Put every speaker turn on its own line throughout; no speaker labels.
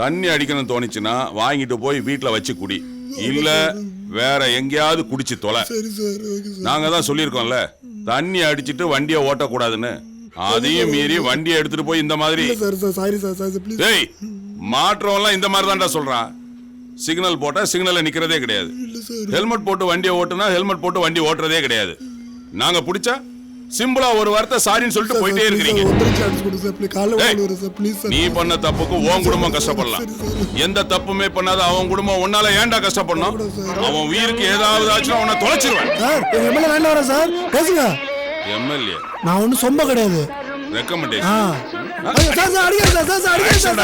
தண்ணி அடிக்கணும்னு தோணுச்சுன்னா வாங்கிட்டு போய் வீட்ல வச்சு குடி. இல்ல வேற எங்கேயாவது குடிச்சு தொலை. நாங்க தான் சொல்லியிருக்கோம்ல தண்ணி அடிச்சிட்டு வண்டியை ஓட்டக்கூடாதுன்னு. அதையும் மீறி வண்டியை எடுத்துட்டு போய் இந்த மாதிரி. டேய் மாற்றம்லாம் இந்த மாதிரி தான்டா சொல்றான். சிக்னல் போட்டா சிக்னல்ல நிக்கிறதே கிடையாது. ஹெல்மெட் போட்டு வண்டியை ஓட்டுனா ஹெல்மெட் போட்டு வண்டி ஓட்டுறதே கிடையாது. நாங்க பிடிச்சா சிம்பிளா ஒரு வார்த்தை சாரின்னு சொல்லிட்டு போயிட்டே
சார்
நீ பண்ண தப்புக்கு உன் குடும்பம் கஷ்டப்படலாம். எந்த தப்புமே பண்ணாத அவன் குடும்பம் உன்னால ஏன்டா கஷ்டப்படணும்? அவன் உயிருக்கு ஏதாவது ஆச்சுன்னா உன்னை தொலைச்சிருவேன்
சார் எம்எல்ஏ வேண்டாம் வரேன் சார் பேசுங்க.
எம்எல்ஏ.
நான் ஒன்றும் சொம்ப கிடையாது.
ரெக்கமெண்டேஷன்
ஐயோ, சார் சார் அடிக்காத சார் சார்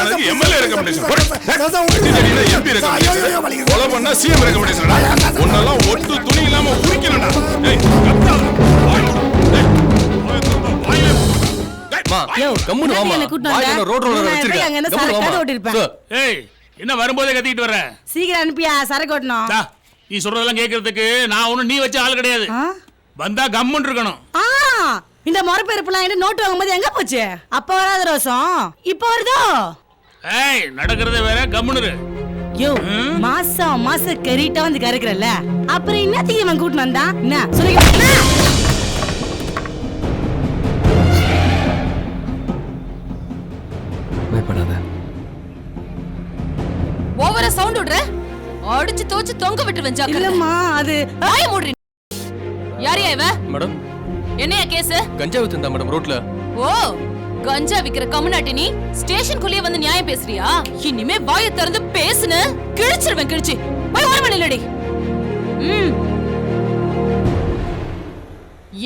கம்முனு வாம்மா.
என்னை வந்த?
ரோட் ரோலர் வச்சிருக்கேன்.
அங்க என்ன
கம்முனு
சரக்கு
ஏய் என்ன வரும்போதே கத்திக்கிட்டு வர்ற?
சீக்கிரம் அனுப்பியா சரக்கு ஓட்டணும்.
டா, நீ சொல்றதெல்லாம் கேட்கறதுக்கு நான் ஒண்ணும் நீ வச்ச ஆள் கிடையாது? வந்தா கம்முன்னு இருக்கணும்.
ஆ, இந்த முறப்பெருப்புலாம் என்கிட்ட நோட்டு வாங்கும்போது எங்க போச்சு? அப்ப வராத ரோசம். இப்ப வருதோ?
ஏய் நடக்கிறதே வேற கம்முன்னு இரு.
யோ மாசம் மாசம் கறிட்டா வந்து கறக்குறல்ல. அப்புறம் என்னத்துக்கு இவன் கூட்டிட்டு வந்தான்? என்ன சொல்லுங்க
அடிச்சு தோச்சு தொங்க விட்டுருவேன் ஜாக்கிரதை.
இல்லம்மா அது
வாய மூடுறி. யாரையா இவ?
மேடம்.
என்னையா கேஸ்?
கஞ்சா வித்துந்தா மேடம் ரோட்ல.
ஓ கஞ்சா விக்கிற கம்முனாட்டி நீ ஸ்டேஷனுக்குள்ளேயே வந்து நியாயம் பேசுறியா? இனிமே வாயை திறந்து பேசுன கிழிச்சிருவேன் கிழிச்சு. போய் ஒரு மணிலடி ம்.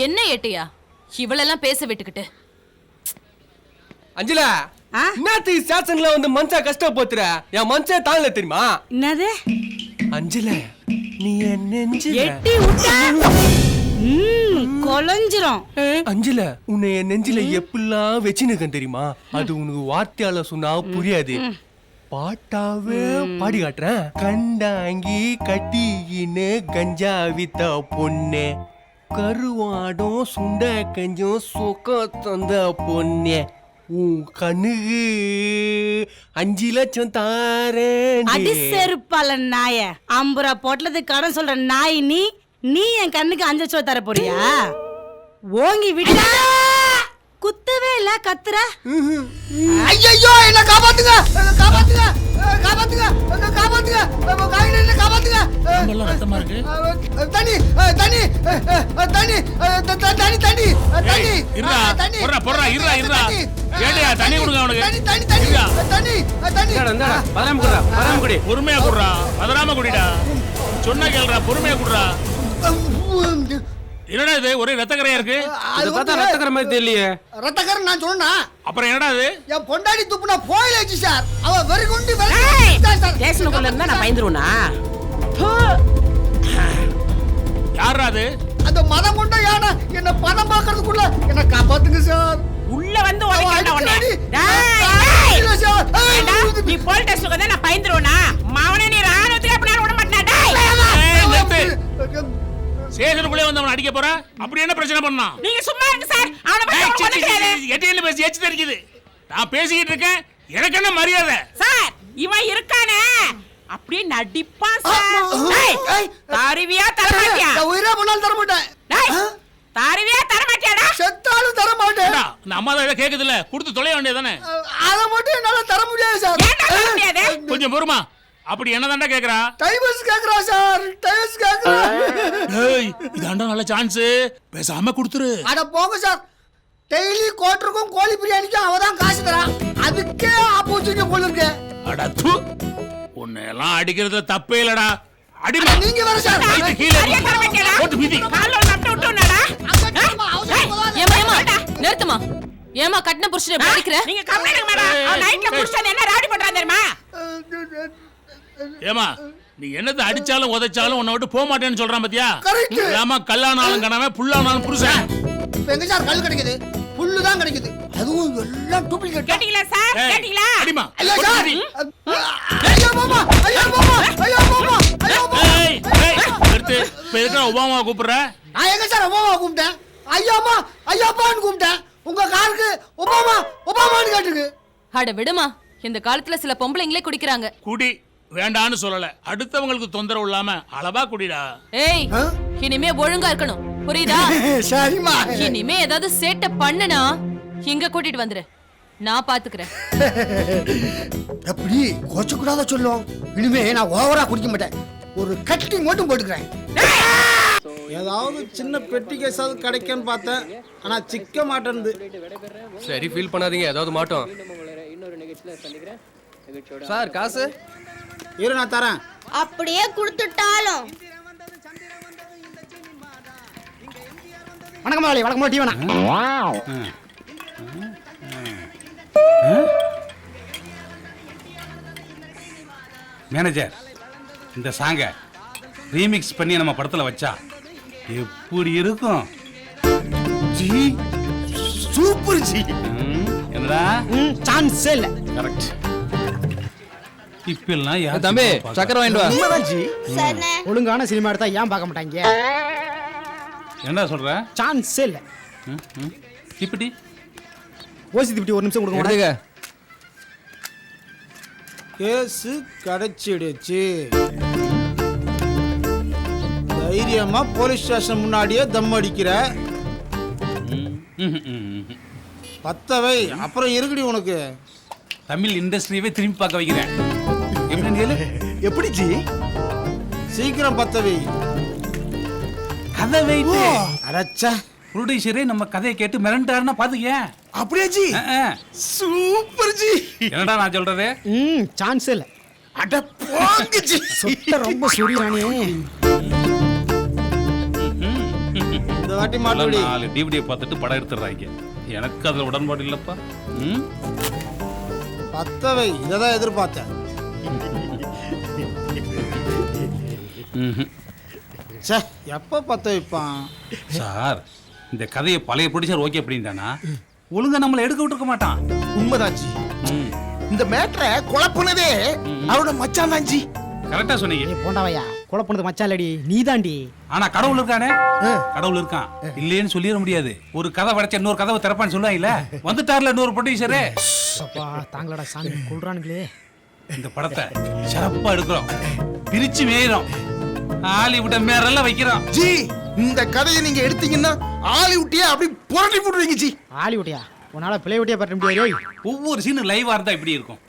என்ன ஏட்டையா? இவளெல்லாம் பேச விட்டுக்கிட்டு.
அஞ்சலா? என்னத்து ஸ்டேஷன்ல வந்து மனுஷா கஷ்டப்படுத்துற என் மனுஷன் தாங்கல தெரியுமா?
என்னது?
அஞ்சல. நீ என் நெஞ்சில.
எட்டி கொலைஞ்சிரும்.
அஞ்சல. உன்னை என் நெஞ்சில எப்படிலாம் வச்சுனுக்கேன் தெரியுமா? அது உனக்கு வார்த்தையால சொன்னா புரியாது. பாட்டாவே பாடி காட்டுறேன். கண்டாங்கி கட்டிக்கின்னு கஞ்சா வித்த பொண்ணு. கருவாடும் சுண்ட கஞ்சும் சுகம் தந்த பொண்ணே. உன் கண்ணுக்கு அஞ்சு லட்சம் தாரேன்
அடி செருப்பால நாய. ஐம்பது ரூபா கடன் சொல்ற நாய் நீ நீ என் கண்ணுக்கு அஞ்சு லட்சம் தர போறியா? ஓங்கி விட்டா. குத்தவே இல்ல கத்துற.
ஐயோ என்ன காப்பாத்துங்க. என்ன காப்பாத்துங்க. காப்பாத்துங்க. என்ன காப்பாத்துங்க. காய்கறி என்ன காப்பாத்துங்க. தண்ணி தண்ணி தண்ணி தண்ணி தண்ணி.
பொறுமையா குடுறா. பதறாம குடிடா. சொன்னா கேளுடா பொறுமையா குடுறா. என்னடா இது? ஒரே ரத்தக்கரையா இருக்கு?
அது பார்த்தா ரத்தக்கர
மாதிரி தெரியலையே.
ரத்தக்கரன் நான் சொன்னா
அப்புறம் என்னடா இது
என் பொண்டாடி துப்புனா போயிலாச்சு சார். அவ வெறி குண்டு
ஸ்டேஷனுக்குள்ள இருந்தா நான் பயந்துருவனா?
யாரா அது?
அந்த மதம் கொண்ட யானை என்ன பணம் பார்க்கறதுக்குள்ள என்ன காப்பாத்துங்க சார்
உள்ள வந்து உடைக்கிறேன்டா உன்னை. டேய், டேய். ஏண்டா, நீ போலீஸ் ஸ்டேஷனுக்கு வந்தா நான் பயந்துருவனா? மவனே நீ ராணுவத்துக்கு எப்படி விட மாட்டேன்? டேய்.
ஏய், நிறுத்து. சேகனுக்குள்ளே வந்து அவன் அடிக்க போறான் அப்படி என்ன பிரச்சனை பண்ணான்
நீங்க சும்மா இருங்க சார் அவனை பத்தி
ஏய்,
உங்களுக்கு
சி, சி,
ஒண்ணும் தெரியாது.
சி, சி, எட்டி என்ன பேசி எச்சு தெரிக்குது நான் பேசிக்கிட்டு இருக்கேன். எனக்கு என்ன மரியாதை?
சார் இவன் இருக்கானே. அப்படியே நடிப்பான் சார். தாரிவியா தரமாட்டியா
நான் உயிரே பண்ணாலும் தர மாட்டேன்.
தாரிவியா தரமாட்டியாடா
செத்தாலும் தர மாட்டேன்.
இந்த அம்மா தான் கேக்குது இல்ல கொடுத்து தொலைய வேண்டியதானே
அதை மட்டும் என்னால தர முடியாது சார்
தர முடியாது?
கொஞ்சம் பொறுமா. அப்படி என்னதான்டா கேக்குறா?
டைவர்ஸ் கேக்குறா சார் டைவர்ஸ் கேக்குறா.
ஏய் இதாண்டா நல்ல சான்ஸ் பேசாம கொடுத்துரு.
அட போங்க சார் டெய்லி கோட்டருக்கும் கோழி பிரியாணிக்கும் அவ தான் காசு தரான். அதுக்கே ஆப்போசிட் போல இருக்கு
அட து. உன்னை எல்லாம் அடிக்கிறதுல தப்பே இல்லடா. அடிமா.
அட, நீங்க வேற சார்.
இது கீழே
சரியா தர மாட்டியாடா
போட்டு மிதி.
கால்ல நட்டு விட்டுனாடா
அங்க அவசரம் போதாது.
ஏமா ஏமா நிறுத்துமா ஏமா கட்டின புருஷனை எப்படி அடிக்கிற?
நீங்க கம்ப்ளைண்ட் மேடம். அவன் நைட்ல என்ன ராடி பண்றான் தெரியுமா?
ஏமா நீ என்னது அடிச்சாலும் உதைச்சாலும் உன்னை விட்டு போக மாட்டேன்னு சொல்றான் பாத்தியா. ஏமா கல்லானாலும் கனவே புல்லானாலும் புருஷன்.
இப்ப எங்க சார் கல் கிடைக்குது? புல்லு தான் கிடைக்குது. அதுவும் எல்லாம் டூப்ளிகேட்
கேட்டீங்களா சார்? கேட்டீங்களா?
அடிமா. போட்டு
சார்.
ஒபாமா கூப்பிடுற?
நான் எங்க சார் ஒபாமா கூப்பிட்டேன்? ஐயாமா ஐயாப்பான்னு கூப்பிட்டேன். உங்க காருக்கு ஒபாமா ஒபாமான்னு கேட்டுருக்கு.
அட விடுமா இந்த காலத்துல சில பொம்பளைங்களே குடிக்கிறாங்க.
குடி வேண்டான்னு சொல்லல. அடுத்தவங்களுக்கு தொந்தரவு இல்லாம அளவா குடிடா.
ஏய் இனிமே ஒழுங்கா இருக்கணும். புரியுதா?
சரிம்மா.
இனிமே ஏதாவது சேட்டை பண்ணுனா இங்க கூட்டிட்டு வந்துரு. நான் பாத்துக்கிறேன்.
எப்படி? கொச்ச கூடாத சொல்லும். இனிமே நான் ஓவரா குடிக்க மாட்டேன். ஒரு கட்டி மட்டும் போட்டுக்கிறேன்.
ஏதாவது சின்ன பெட்டி கேஸாவது கிடைக்கும்னு பார்த்தேன். ஆனா சிக்க மாட்டேன்து
சரி ஃபீல் பண்ணாதீங்க ஏதாவது மாட்டோம் சார் காசு?
இரு நான் தரேன்.
அப்படியே கொடுத்துட்டாலும்.
வணக்கம் முதலாளி வணக்கம் டீ வேணாம்
மேனேஜர் இந்த சாங்க ரீமிக்ஸ் பண்ணி நம்ம படத்துல வச்சா எப்படி இருக்கும்?
ஜி சூப்பர் ஜி.
என்னடா?
சான்ஸே இல்ல.
கரெக்ட். இப்பெல்லாம் யார்
தம்பி? சக்கரை வாங்கிட்டு வா.
உண்மைதான் ஜி. ஒழுங்கான சினிமா எடுத்தா ஏன் பார்க்க மாட்டாங்க?
என்ன சொல்ற?
சான்ஸே இல்ல.
இப்படி
ஓசி திப்டி ஒரு நிமிஷம் கொடுங்க
எடுத்துக்க.
கேஸு கிடைச்சிடுச்சு தைரியமா போலீஸ் ஸ்டேஷன் முன்னாடியே தம் அடிக்கிற. பத்தவை அப்புறம் இருக்குடி உனக்கு?
தமிழ் இண்டஸ்ட்ரியவே திரும்பி பார்க்க வைக்கிறேன். எப்படி கேளு.
எப்படி ஜி?
சீக்கிரம் பத்தவை.
கதை வைத்து.
அடச்சா.
ப்ரொடியூசரே நம்ம கதையை கேட்டு மிரண்டாருன்னா பாத்துக்க
அப்படியே ஜி. சூப்பர் ஜி.
என்னடா நான் சொல்றது?
ம் சான்ஸே இல்ல. அட போங்க ஜி. சொத்த ரொம்ப சுரியானே
வாட்டி மாட்டுடி.
நாலு டிவிடியை பார்த்துட்டு படம் எடுத்துடுறாங்க. எனக்கு அதுல உடன்பாடு இல்லப்பா. ம்?
பத்தவை. இதை எதிர்பார்த்தேன்.
ம்ஹும்.
ச்சே எப்போ பத்த வைப்பான்
சார் இந்த கதையை பழைய ப்ரொடியூசர் ஓகே அப்படின்ட்டானா? ஒழுங்கா நம்மளை எடுக்க விட்டுருக்க மாட்டான்.
உண்மைதான் ஜி.
ம்.
இந்த மேட்ரை குழப்புனதே அவரோட மச்சான் தான் ஜி
கரெக்டா சொன்னீங்க.
போண்டாவையா? குழப்புனது மச்சான் இல்லடி நீதாண்டி
ஆனா கடவுள் இருக்கானே? கடவுள் இருக்கான். இல்லைன்னு சொல்லிட முடியாது. ஒரு கதை படைச்ச இன்னொரு கதவை திறப்பான்னு சொல்லுவாங்கல்ல? வந்துட்டார்ல இன்னொரு ப்ரொடியூசரு
அப்பா தாங்களடா சாமி கொள்றானுங்களே
இந்த படத்தை சிறப்பா எடுக்கிறோம். பிரிச்சு மேயிறோம். ஹாலிவுட்ட மேரெல்லாம் வைக்கிறோம்.
ஜி இந்த கதையை நீங்க எடுத்தீங்கன்னா ஹாலிவுட்டியே அப்படி புரட்டி போட்டுருவீங்க ஜி.
ஆலிவுட்டியா உன்னால பிள்ளை விட்டியா பற்ற முடியாது
ஒவ்வொரு சீனும் லைவா இருந்தா இப்படி இருக்கும்.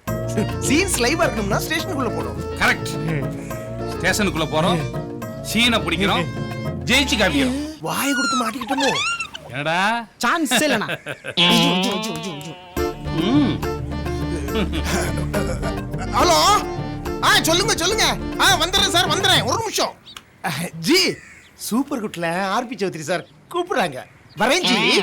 சீன்ஸ் லைவா இருக்கணும்னா ஸ்டேஷனுக்குள்ள போகணும்.
கரெக்ட் ஸ்டேஷனுக்குள்ள போறோம். சீனை பிடிக்கிறோம். ஜெயிச்சு காமிக்கிறோம்.
வாயை கொடுத்து மாட்டிக்கிட்டோமோ?
என்னடா?
சான்ஸ் இல்லண்ணா.
ம்.
ஹலோ? ஆ சொல்லுங்க சொல்லுங்க. ஆ வந்துடுறேன் சார் வந்துடுறேன். ஒரு நிமிஷம். ஜி சூப்பர் குட்ல ஆர்பி சௌத்ரி சார் கூப்பிடுறாங்க. வரேன் ஜி.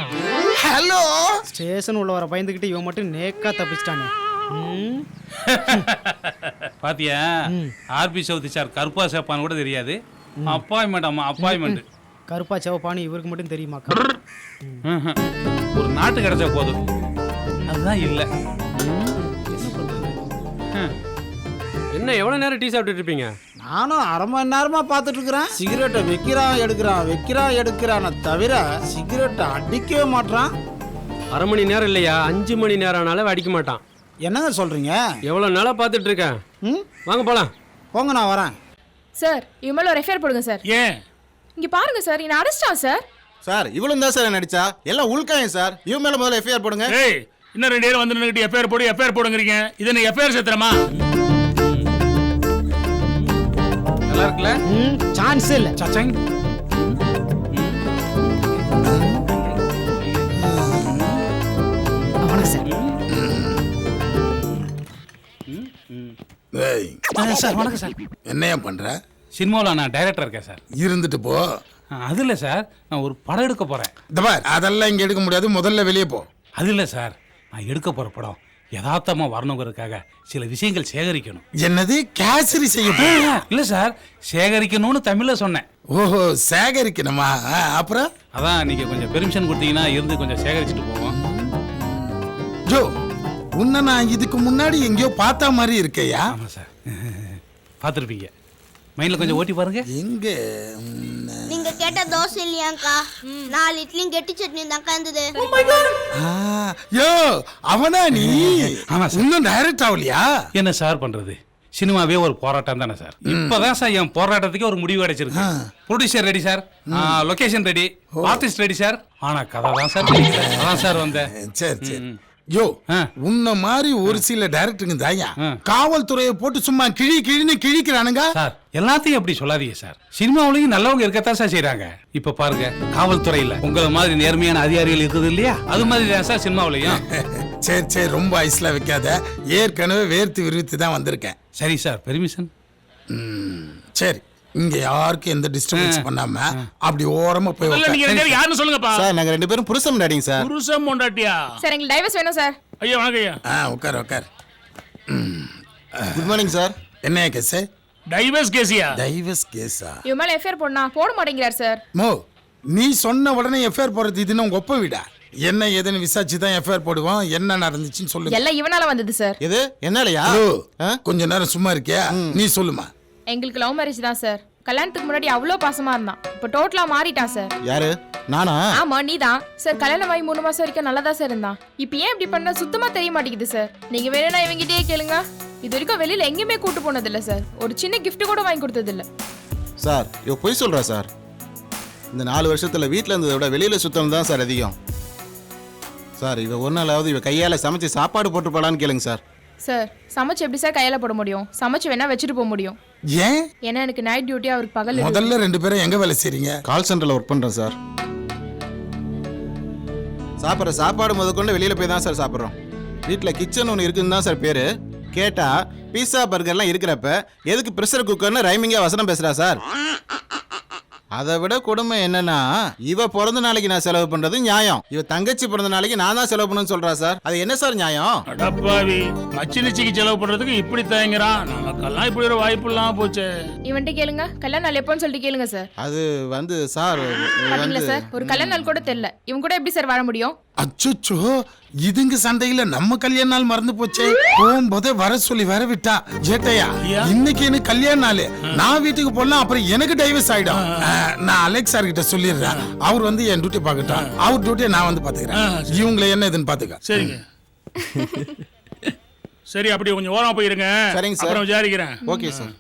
ஹலோ?
ஸ்டேஷன் உள்ள வர பயந்துக்கிட்டு இவன் மட்டும் நேக்கா தப்பிச்சிட்டானே. ம்.
பாத்தியா? ஆர்பி சௌத்ரி சார் கருப்பா சேப்பான்னு கூட தெரியாது. அப்பாயின்மெண்ட் அம்மா அப்பாயின்மெண்ட்
கருப்பா செவப்பானு இவருக்கு மட்டும் தெரியுமாக்கா
ஒரு நாட்டு கிடைச்சா போதும். அதுதான் இல்ல. என்ன
எவ்வளவு நேரம் டீ சாப்பிட்டுட்டு இருப்பீங்க?
நானும் அரை மணி நேரமா பார்த்துட்டு இருக்கிறேன் சிகரெட்டை வைக்கிறான் எடுக்கிறான் வைக்கிறான் எடுக்கிறான தவிர சிகரெட்டை அடிக்கவே மாட்றான்.
அரை மணி நேரம் இல்லையா? அஞ்சு மணி நேரம் ஆனாலும் அடிக்க மாட்டான்.
என்னங்க சொல்றீங்க?
எவ்வளவு நாளா பார்த்துட்டு இருக்கேன்.
ம்?
வாங்க போலாம்.
போங்க நான் வரேன்.
சார் இவன் மேல ஒரு எஃப்ஐஆர் போடுங்க சார்.
ஏன்?
இங்க பாருங்க சார். என்ன அரெஸ்டான் சார்?
சார் இவ்வளவு தான் சார் நடிச்சா எல்லாம் உள்காயம் சார். இவன் மேல முதல்ல எஃப்ஐஆர் போடுங்க.
ஏய் இன்னும் ரெண்டு பேரும் வந்து நின்னுட்டு எஃப்ஐஆர் போடு எஃப்ஐஆர் போடுங்கிறீங்க. இது என்ன எஃப்ஐஆர் சத்திரமா?
நல்லா இருக்குல்ல?
ம் சான்ஸ் இல்ல.
சச்சங்.
சார்
வணக்கம் சார்.
என்னையா பண்ற?
சினிமாவில் நான் டைரக்டர் இருக்கேன் சார்.
இருந்துட்டு போ.
அது இல்லை சார். நான் ஒரு படம் எடுக்க போகிறேன்
இந்த பார் அதெல்லாம் இங்க எடுக்க முடியாது. முதல்ல வெளியே போ.
அது இல்லை சார். நான் எடுக்க போகிற படம் யதார்த்தமாக வரணுங்கிறதுக்காக சில விஷயங்கள் சேகரிக்கணும்.
என்னது? கேசரி செய்ய
இல்லை சார். சேகரிக்கணும்னு தமிழில் சொன்னேன்.
ஓஹோ சேகரிக்கணுமா? அப்புறம்?
அதான் நீங்கள் கொஞ்சம் பெர்மிஷன் கொடுத்தீங்கன்னா இருந்து கொஞ்சம் சேகரிச்சுட்டு போவோம்.
ஜோ உன்னை நான் இதுக்கு முன்னாடி எங்கேயோ பார்த்த மாதிரி இருக்கையா?
ஆமாம் சார். பார்த்துருப்பீங்க. மைண்ட்ல கொஞ்சம் ஓட்டி பாருங்க.
எங்க?
நீங்க கேட்ட தோசை இல்லையாக்கா நாலு இட்லியும் கெட்டி சட்னி தான்க்கா இருந்தது.
யோ அவனா நீ?
ஆமா.
இன்னும் டைரக்ட் ஆகலையா
என்ன சார் பண்றது? சினிமாவே ஒரு போராட்டம் தானே சார். இப்பதான் சார் என் போராட்டத்துக்கு ஒரு முடிவு கிடைச்சிருக்கு producer ready sir. Location ready artist ready sir. ஆனா கதை தான் சார். அதான் சார் வந்தேன்.
சரி சரி. யோ. உன்ன மாதிரி ஒரு சில டைரக்டருங்க தாயா. காவல்துறையை போட்டு சும்மா கிழி கிழின்னு கிழிக்கிறானுங்க.
சார் எல்லாத்தையும் அப்படி சொல்லாதீங்க சார். சினிமாவிலையும் நல்லவங்க இருக்கத்தான் சார் செய்றாங்க. இப்ப பாருங்க காவல்துறையில உங்களை மாதிரி நேர்மையான அதிகாரிகள் இருக்குது இல்லையா? அது மாதிரி தான் சார் சினிமாவிலையும்.
சரி சரி ரொம்ப ஐஸ்ல வைக்காத. ஏற்கனவே வேர்த்து விரிவித்து தான் வந்திருக்கேன்.
சரி சார் பெர்மிஷன்
சரி. இங்க யாருக்கும் எந்த டிஸ்டர்பன்ஸ் பண்ணாம அப்படி ஓரமா போய்.
நீங்க ரெண்டு பேரும் யாருன்னு சொல்லுங்கப்பா.
நாங்க ரெண்டு பேரும் புருஷம் டாடிங்க சார்.
புருஷன் பொண்டாட்டியா?
சார் எங்களுக்கு டைவர்ஸ் வேணும் சார்.
ஐயா வணக்கம் ஐயா.
ஆ உட்கார் உட்கார்
குட் மார்னிங் சார்
என்ன கேஸ்
டைவர்ஸ் கேசியா
டைவர்ஸ் கேஸா
இவன் மேல எஃப்ஐஆர் போடனா போட மாட்டேங்கிறார் சார்
மோ நீ சொன்ன உடனே எஃப்ஐஆர் போடுறது இதுன்னு உங்க ஒப்ப விடா? என்ன ஏதுன்னு விசாரிச்சு தான் எஃப்ஐஆர் போடுவோம். என்ன நடந்துச்சுன்னு சொல்லுங்க.
எல்லாம் இவனால வந்தது சார்
எது? என்னாலயா?
கொஞ்ச நேரம் சும்மா இருக்கியா? நீ சொல்லுமா.
எங்களுக்கு லவ் மேரேஜ் தான் சார் கல்யாணத்துக்கு முன்னாடி அவ்வளோ பாசமா இருந்தான். இப்போ டோட்டலா மாறிட்டான் சார்
யாரு? நானா?
ஆமா நீதான். சார் கல்யாணம் ஆகி மூணு மாசம் வரைக்கும் நல்லா தான் சார் இருந்தான். இப்போ ஏன் இப்படி பண்ண சுத்தமா தெரிய மாட்டேங்குது சார் நீங்க வேணும்னா இவங்கிட்டயே கேளுங்க. இது வரைக்கும் வெளியில எங்கேயுமே கூட்டு போனது இல்ல சார் ஒரு சின்ன gift கூட வாங்கி கொடுத்தது இல்ல
சார் இவ பொய் சொல்றா சார் இந்த நாலு வருஷத்துல வீட்ல இருந்ததை விட வெளியில சுத்தம் தான் சார் அதிகம். சார் இவ ஒரு நாளாவது இவ கையால சமைச்சு சாப்பாடு போட்டு போலான்னு கேளுங்க சார்
சார் சமைச்சு எப்படி சார் கையில போட முடியும்? சமைச்சு வேணா வச்சுட்டு போக முடியும்.
ஏன்?
ஏன்னா எனக்கு நைட் டியூட்டி அவருக்கு பகல்.
முதல்ல ரெண்டு பேரும் எங்க வேலை செய்றீங்க?
கால் சென்டர்ல ஒர்க் பண்றேன் சார். சாப்பிட்ற சாப்பாடு முதற்கொண்டு வெளியில போய் தான் சார் சாப்பிட்றோம். வீட்டில் கிச்சன் ஒன்று இருக்குன்னு தான் சார் பேரு. கேட்டா பீஸா பர்கர்லாம் இருக்கிறப்ப எதுக்கு ப்ரெஷர் குக்கர்னு ரைமிங்கா வசனம் பேசுறா சார். அதை விட கொடுமை என்னன்னா இவ பிறந்த நாளைக்கு நான் செலவு பண்றது நியாயம். இவ தங்கச்சி பிறந்த நாளைக்கு நான் தான் செலவு பண்ணணும்னு சொல்றா சார். அது என்ன சார் நியாயம்?
அடப்பாவி. மச்சினிச்சிக்கு செலவு பண்றதுக்கு இப்படி தயங்குறான். நமக்கெல்லாம் இப்படி ஒரு வாய்ப்பு இல்லாம போச்சே.
இவன்ட்ட கேளுங்க. கல்யாண நாள் எப்போன்னு சொல்லிட்டு கேளுங்க சார்.
அது வந்து சார்
பாத்தீங்களா
வந்து
சார்? ஒரு கல்யாண நாள் கூட தெரியல. இவன் கூட எப்படி சார் வாழ முடியும்?
அச்சோ இதுங்க சண்டையில நம்ம கல்யாண நாள் மறந்து போச்சே. போகும்போதே வர சொல்லி வர விட்டா. ஜேட்டையா இன்னைக்கு எனக்கு கல்யாண நாள். நான் வீட்டுக்கு போலாம் அப்புறம் எனக்கு டைவர்ஸ் ஆயிடும். நான் அலெக்ஸ் சார் கிட்ட சொல்லிடுறேன் அவர் வந்து என் டியூட்டி பார்க்கட்டும். அவர் டியூட்டியை நான் வந்து பாத்துக்கிறேன் இவங்களை என்ன இதுன்னு பாத்துக்க
சரிங்க. சரி அப்படி கொஞ்சம் ஓரமா போயிருங்க.
சரிங்க சார்.
அப்புறம் விசாரிக்கிறேன்.
Okay sir.